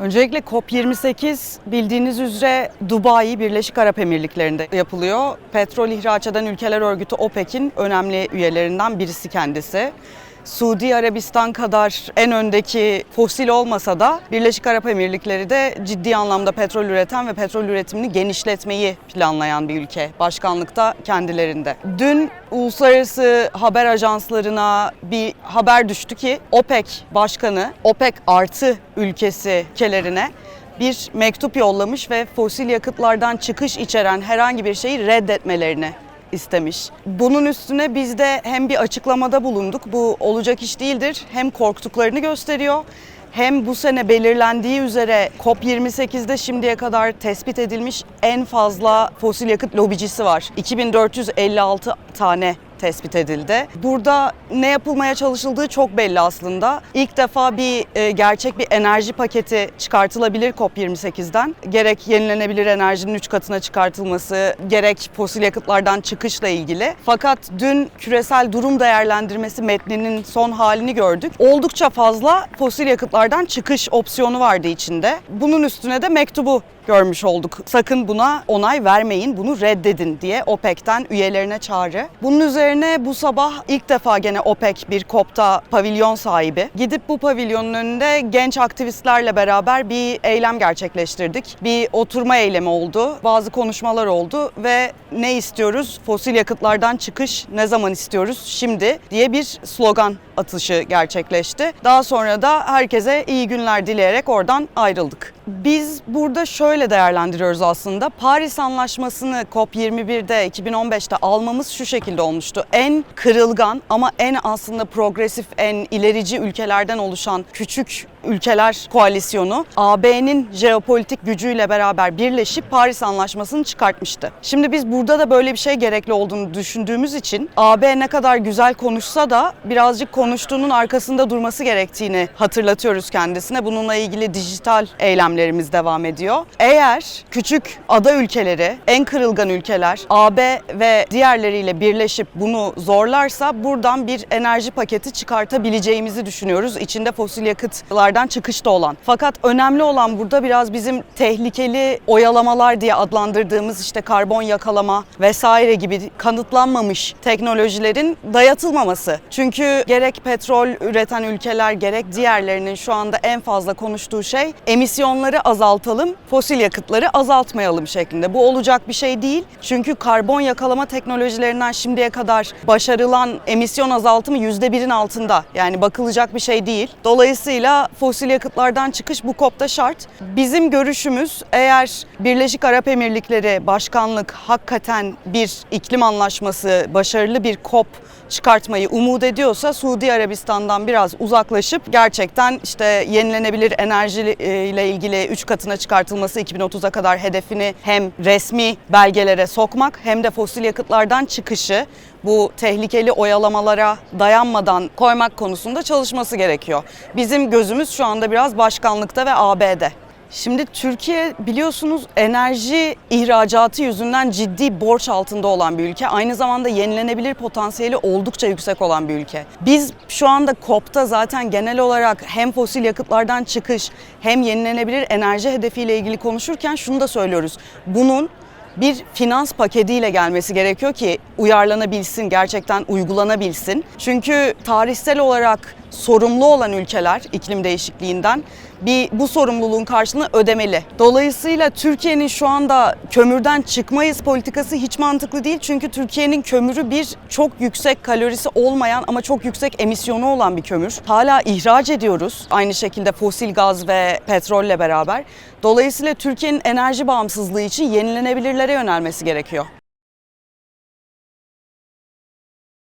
Öncelikle COP28 bildiğiniz üzere Dubai Birleşik Arap Emirlikleri'nde yapılıyor. Petrol ihraç eden ülkeler örgütü OPEC'in önemli üyelerinden birisi kendisi. Suudi Arabistan kadar en öndeki fosil olmasa da Birleşik Arap Emirlikleri de ciddi anlamda petrol üreten ve petrol üretimini genişletmeyi planlayan bir ülke. Başkanlıkta kendilerinde. Dün uluslararası haber ajanslarına bir haber düştü ki OPEC başkanı, OPEC artı ülkesi ülkelerine bir mektup yollamış ve fosil yakıtlardan çıkış içeren herhangi bir şeyi reddetmelerini istemiş. Bunun üstüne biz de hem bir açıklamada bulunduk. Bu olacak iş değildir. Hem korktuklarını gösteriyor hem bu sene belirlendiği üzere COP28'de şimdiye kadar tespit edilmiş en fazla fosil yakıt lobicisi var. 2456 tane tespit edildi. Burada ne yapılmaya çalışıldığı çok belli aslında. İlk defa bir e, gerçek bir enerji paketi çıkartılabilir COP28'den. Gerek yenilenebilir enerjinin 3 katına çıkartılması, gerek fosil yakıtlardan çıkışla ilgili. Fakat dün küresel durum değerlendirmesi metninin son halini gördük. Oldukça fazla fosil yakıtlardan çıkış opsiyonu vardı içinde. Bunun üstüne de mektubu görmüş olduk. Sakın buna onay vermeyin, bunu reddedin diye OPEC'ten üyelerine çağrı. Bunun üzerine bu sabah ilk defa gene OPEC bir COP'ta pavilyon sahibi. Gidip bu pavilyonun önünde genç aktivistlerle beraber bir eylem gerçekleştirdik. Bir oturma eylemi oldu, bazı konuşmalar oldu ve ne istiyoruz? Fosil yakıtlardan çıkış ne zaman istiyoruz? Şimdi diye bir slogan atışı gerçekleşti. Daha sonra da herkese iyi günler dileyerek oradan ayrıldık. Biz burada şöyle değerlendiriyoruz aslında. Paris Anlaşması'nı COP21'de 2015'te almamız şu şekilde olmuştu. En kırılgan ama en aslında progresif, en ilerici ülkelerden oluşan küçük ülkeler koalisyonu AB'nin jeopolitik gücüyle beraber birleşip Paris Anlaşması'nı çıkartmıştı. Şimdi biz burada da böyle bir şey gerekli olduğunu düşündüğümüz için AB ne kadar güzel konuşsa da birazcık konuştuğunun arkasında durması gerektiğini hatırlatıyoruz kendisine. Bununla ilgili dijital eylemlerimiz devam ediyor. Eğer küçük ada ülkeleri, en kırılgan ülkeler AB ve diğerleriyle birleşip bunu zorlarsa buradan bir enerji paketi çıkartabileceğimizi düşünüyoruz. İçinde fosil yakıtlardan çıkışta olan. Fakat önemli olan burada biraz bizim tehlikeli oyalamalar diye adlandırdığımız işte karbon yakalama vesaire gibi kanıtlanmamış teknolojilerin dayatılmaması. Çünkü gerek petrol üreten ülkeler gerek diğerlerinin şu anda en fazla konuştuğu şey emisyonları azaltalım, fosil yakıtları azaltmayalım şeklinde. Bu olacak bir şey değil. Çünkü karbon yakalama teknolojilerinden şimdiye kadar başarılan emisyon azaltımı %1'in altında. Yani bakılacak bir şey değil. Dolayısıyla fosil yakıtlardan çıkış bu COP'ta şart. Bizim görüşümüz eğer Birleşik Arap Emirlikleri Başkanlık hakikaten bir iklim anlaşması, başarılı bir COP çıkartmayı umut ediyorsa Suudi Arabistan'dan biraz uzaklaşıp gerçekten işte yenilenebilir enerji ile ilgili 3 katına çıkartılması 2030'a kadar hedefini hem resmi belgelere sokmak hem de fosil yakıtlardan çıkışı bu tehlikeli oyalamalara dayanmadan koymak konusunda çalışması gerekiyor. Bizim gözümüz şu anda biraz başkanlıkta ve AB'de. Şimdi Türkiye biliyorsunuz enerji ihracatı yüzünden ciddi borç altında olan bir ülke. Aynı zamanda yenilenebilir potansiyeli oldukça yüksek olan bir ülke. Biz şu anda COP'ta zaten genel olarak hem fosil yakıtlardan çıkış hem yenilenebilir enerji hedefiyle ilgili konuşurken şunu da söylüyoruz. Bunun bir finans paketiyle gelmesi gerekiyor ki uyarlanabilsin, gerçekten uygulanabilsin. Çünkü tarihsel olarak sorumlu olan ülkeler iklim değişikliğinden bir bu sorumluluğun karşılığını ödemeli. Dolayısıyla Türkiye'nin şu anda kömürden çıkmayız politikası hiç mantıklı değil. Çünkü Türkiye'nin kömürü bir çok yüksek kalorisi olmayan ama çok yüksek emisyonu olan bir kömür. Hala ihraç ediyoruz aynı şekilde fosil gaz ve petrolle beraber. Dolayısıyla Türkiye'nin enerji bağımsızlığı için yenilenebilirlere yönelmesi gerekiyor.